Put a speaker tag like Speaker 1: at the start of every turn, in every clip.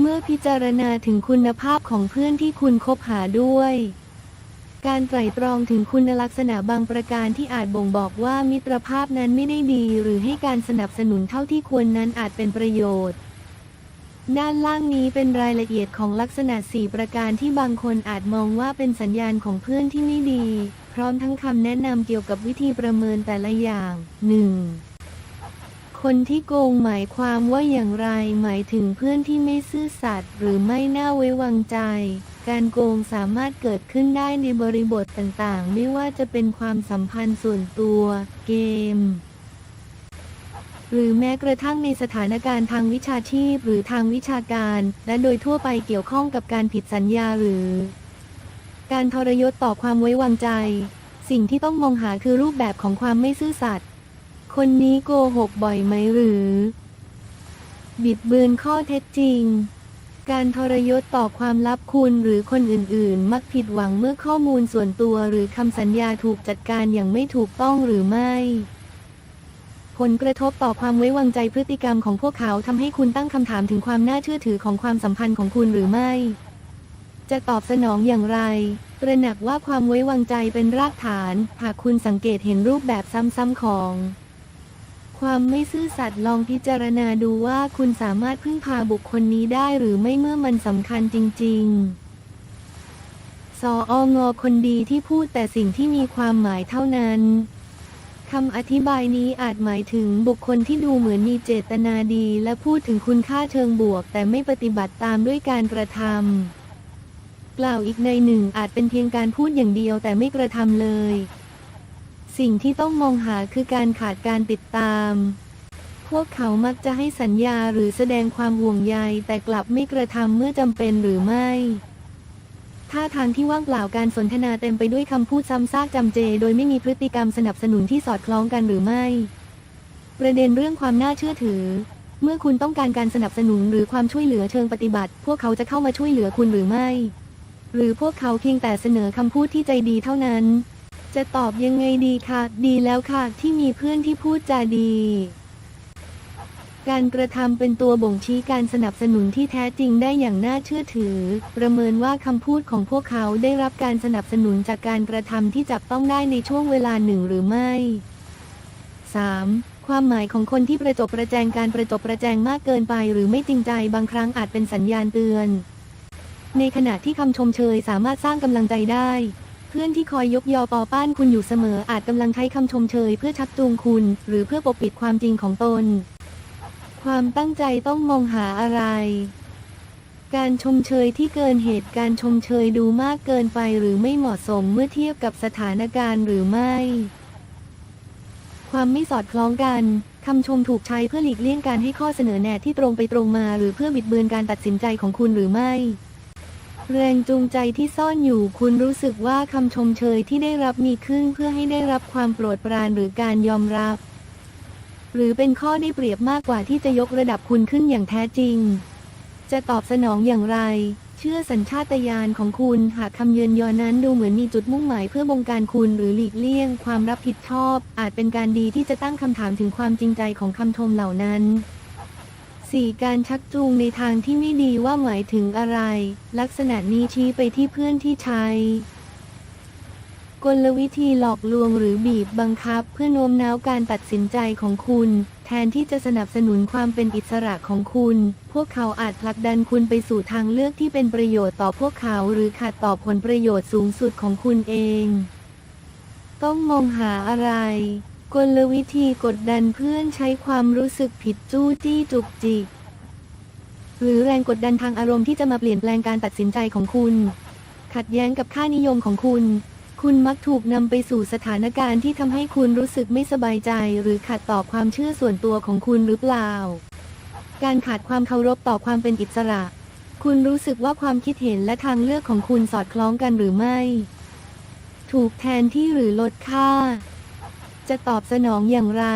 Speaker 1: เมื่อพิจารณาถึงคุณภาพของเพื่อนที่คุณคบหาด้วย การไตร่ตรองถึงคุณลักษณะบางประการที่อาจบ่งบอกว่ามิตรภาพนั้นไม่ได้ดี หรือให้การสนับสนุนเท่าที่ควรนั้นอาจเป็นประโยชน์ ด้านล่างนี้เป็นรายละเอียดของลักษณะ 4 ประการที่บางคนอาจมองว่าเป็นสัญญาณของเพื่อนที่ไม่ดี พร้อมทั้งคำแนะนำเกี่ยวกับวิธีประเมินแต่ละอย่าง 1. คนที่โกงหมายความว่าอย่างไรหมายถึงเพื่อนที่ไม่ซื่อสัตย์หรือไม่น่าไว้วางใจ การโกงสามารถเกิดขึ้นได้ในบริบทต่างๆ ไม่ว่าจะเป็นความสัมพันธ์ส่วนตัว เกม หรือแม้กระทั่งในสถานการณ์ทางวิชาชีพหรือทางวิชาการ และโดยทั่วไปเกี่ยวข้องกับการผิดสัญญาหรือ การทรยศต่อความไว้วางใจ สิ่งที่ต้องมองหาคือรูปแบบของความไม่ซื่อสัตย์ คนนี้โกหกบ่อยไหมหรือ บิดเบือนข้อเท็จจริง การทรยศต่อความลับคุณหรือคนอื่นๆ มักผิดหวังเมื่อข้อมูลส่วนตัวหรือคำสัญญาถูกจัดการอย่างไม่ถูกต้องหรือไม่ ผลกระทบต่อความไว้วางใจพฤติกรรมของพวกเขาทำให้คุณตั้งคำถามถึงความน่าเชื่อถือของความสัมพันธ์ของคุณหรือไม่ จะตอบสนองอย่างไรตระหนักว่าความไว้วางใจเป็นรากฐาน หากคุณสังเกตเห็นรูปแบบซ้ำๆของ ความไม่ซื่อสัตย์ลองพิจารณาดูว่าคุณสามารถพึ่งพาบุคคลนี้ได้หรือไม่เมื่อมันสำคัญจริง ๆ สอองอคนดีที่พูดแต่สิ่งที่มีความหมายเท่านั้นคำอธิบายนี้อาจหมายถึงบุคคลที่ดูเหมือนมีเจตนาดีและพูดถึงคุณค่าเชิงบวก แต่ไม่ปฏิบัติตามด้วยการกระทำกล่าวอีกในหนึ่งอาจเป็นเพียงการพูดอย่างเดียวแต่ไม่กระทำเลย สิ่งที่ต้องมองหาคือการขาดการติดตาม พวกเขามักจะให้สัญญาหรือแสดงความห่วงใยแต่กลับไม่กระทำเมื่อจำเป็นหรือไม่ท่าทางที่ว่างเปล่าการสนทนาเต็มไปด้วยคำพูดซ้ำซากจำเจ โดยไม่มีพฤติกรรมสนับสนุนที่สอดคล้องกันหรือไม่ ประเด็นเรื่องความน่าเชื่อถือ เมื่อคุณต้องการการสนับสนุนหรือความช่วยเหลือเชิงปฏิบัติ พวกเขาจะเข้ามาช่วยเหลือคุณหรือไม่ หรือพวกเขาเพียงแต่เสนอคำพูดที่ใจดีเท่านั้น จะตอบยังไงดีคะดีแล้วค่ะ ที่มีเพื่อนที่พูดจาดี การกระทำเป็นตัวบ่งชี้การสนับสนุนที่แท้จริงได้อย่างน่าเชื่อถือ ประเมินว่าคำพูดของพวกเขาได้รับการสนับสนุนจากการกระทำที่จับต้องได้ในช่วงเวลาหนึ่งหรือไม่ 3. ความหมายของคนที่ประจบประแจงการประจบประแจงมากเกินไป หรือไม่จริงใจบางครั้งอาจเป็นสัญญาณเตือน ในขณะที่คำชมเชยสามารถสร้างกำลังใจได้ เพื่อนที่คอยยกยอปอป้านคุณอยู่เสมออาจกำลังใช้คำชมเชยเพื่อชักจูงคุณ หรือเพื่อปกปิดความจริงของตน ความตั้งใจต้องมองหาอะไร การชมเชยที่เกินเหตุการชมเชยดูมากเกินไปหรือไม่เหมาะสมเมื่อเทียบกับสถานการณ์หรือไม่ ความไม่สอดคล้องกันคำชมถูกใช้เพื่อหลีกเลี่ยงการให้ข้อเสนอแนะที่ตรงไปตรงมา หรือเพื่อบิดเบือนการตัดสินใจของคุณหรือไม่ แรงจูงใจที่ซ่อนอยู่คุณรู้สึกว่าคำชมเชยที่ได้รับมีขึ้นเพื่อให้ได้รับความโปรดปรานหรือการยอมรับ หรือเป็นข้อได้เปรียบมากกว่าที่จะยกระดับคุณขึ้นอย่างแท้จริง จะตอบสนองอย่างไร เชื่อสัญชาตญาณของคุณหากคำเยือนยอนั้นดูเหมือนมีจุดมุ่งหมายเพื่อบงการคุณหรือหลีกเลี่ยง ความรับผิดชอบ อาจเป็นการดีที่จะตั้งคำถามถึงความจริงใจของคำชมเหล่านั้น 4. การชักจูงในทางที่ไม่ดีว่าหมายถึงอะไร ลักษณะนี้ชี้ไปที่เพื่อนที่ใช้ กลวิธีหลอกลวงหรือบีบบังคับ เพื่อโน้มน้าวการตัดสินใจของคุณ แทนที่จะสนับสนุนความเป็นอิสระของคุณ พวกเขาอาจผลักดันคุณไปสู่ทางเลือกที่เป็นประโยชน์ต่อพวกเขา หรือขัดต่อผลประโยชน์สูงสุดของคุณเอง ต้องมองหาอะไร กลวิธีกดดันเพื่อนใช้ความรู้สึกผิดจู้จี้จุกจิก หรือแรงกดดันทางอารมณ์ที่จะมาเปลี่ยนแปลงการตัดสินใจของคุณ ขัดแย้งกับค่านิยมของคุณ คุณมักถูกนำไปสู่สถานการณ์ที่ทำให้คุณรู้สึกไม่สบายใจ หรือขัดต่อความเชื่อส่วนตัวของคุณหรือเปล่า การขาดความเคารพต่อความเป็นอิสระ คุณรู้สึกว่าความคิดเห็นและทางเลือกของคุณสอดคล้องกันหรือไม่ ถูกแทนที่หรือลดค่า จะตอบสนองอย่างไร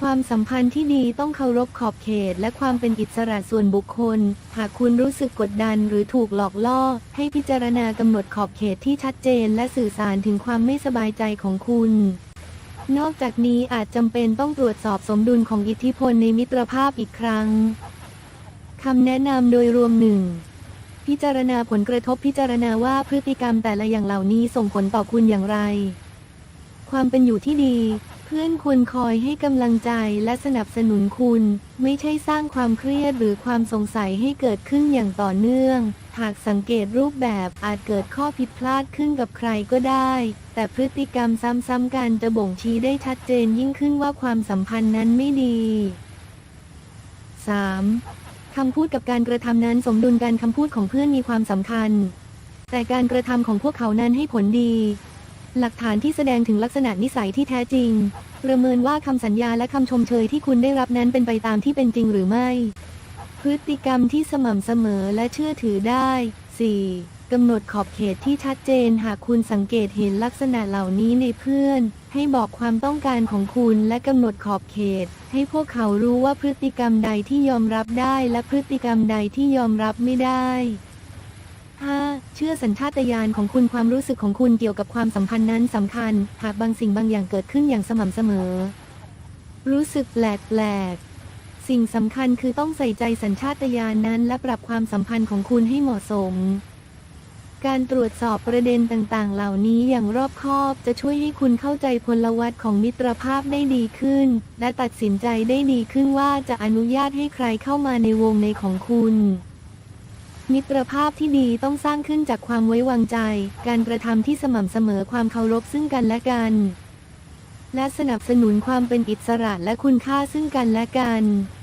Speaker 1: ความสัมพันธ์ที่ดีต้องเคารพขอบเขต และความเป็นอิสระส่วนบุคคล หากคุณรู้สึกกดดันหรือถูกหลอกล่อ ให้พิจารณากำหนดขอบเขตที่ชัดเจน และสื่อสารถึงความไม่สบายใจของคุณนอกจากนี้อาจจำเป็นต้องตรวจสอบสมดุลของอิทธิพลในมิตรภาพอีกครั้ง คำแนะนำโดยรวมหนึ่ง พิจารณาผลกระทบพิจารณาว่าพฤติกรรมแต่ละอย่างเหล่านี้ส่งผลต่อคุณอย่างไร ความเป็นอยู่ที่ดี เพื่อนควรคอยให้กำลังใจและสนับสนุนคุณ ไม่ใช่สร้างความเครียดหรือความสงสัยให้เกิดขึ้นอย่างต่อเนื่อง หากสังเกตรูปแบบอาจเกิดข้อผิดพลาดขึ้นกับใครก็ได้ แต่พฤติกรรมซ้ำๆกันจะบ่งชี้ได้ชัดเจนยิ่งขึ้นว่าความสัมพันธ์นั้นไม่ดี 3. คำพูดกับการกระทำนั้นสมดุลกันคำพูดของเพื่อนมีความสำคัญ แต่การกระทำของพวกเขานั้นให้ผลดี หลักฐานที่แสดงถึงลักษณะนิสัยที่แท้จริง ประเมินว่าคำสัญญาและคำชมเชยที่คุณได้รับนั้นเป็นไปตามที่เป็นจริงหรือไม่ พฤติกรรมที่สม่ำเสมอและเชื่อถือได้ 4. กำหนดขอบเขตที่ชัดเจนหากคุณสังเกตเห็นลักษณะเหล่านี้ในเพื่อน ให้บอกความต้องการของคุณและกำหนดขอบเขต ให้พวกเขารู้ว่าพฤติกรรมใดที่ยอมรับได้และพฤติกรรมใดที่ยอมรับไม่ได้ 5. เชื่อสัญชาตญาณของคุณความรู้สึกของคุณเกี่ยวกับความสัมพันธ์นั้นสำคัญ หากบางสิ่งบางอย่างเกิดขึ้นอย่างสม่ำเสมอ รู้สึกแปลกๆสิ่งสำคัญคือต้องใส่ใจสัญชาตญาณนั้น และปรับความสัมพันธ์ของคุณให้เหมาะสม การตรวจสอบประเด็นต่างๆ เหล่านี้อย่างรอบคอบจะช่วยให้คุณเข้าใจพลวัตของมิตรภาพได้ดีขึ้น และตัดสินใจได้ดีขึ้นว่าจะอนุญาตให้ใครเข้ามาในวงในของคุณ มิตรภาพที่ดีต้องสร้างขึ้นจากความไว้วางใจ การกระทำที่สม่ำเสมอความเคารพซึ่งกันและกัน และสนับสนุนความเป็นอิสระและคุณค่าซึ่งกันและกัน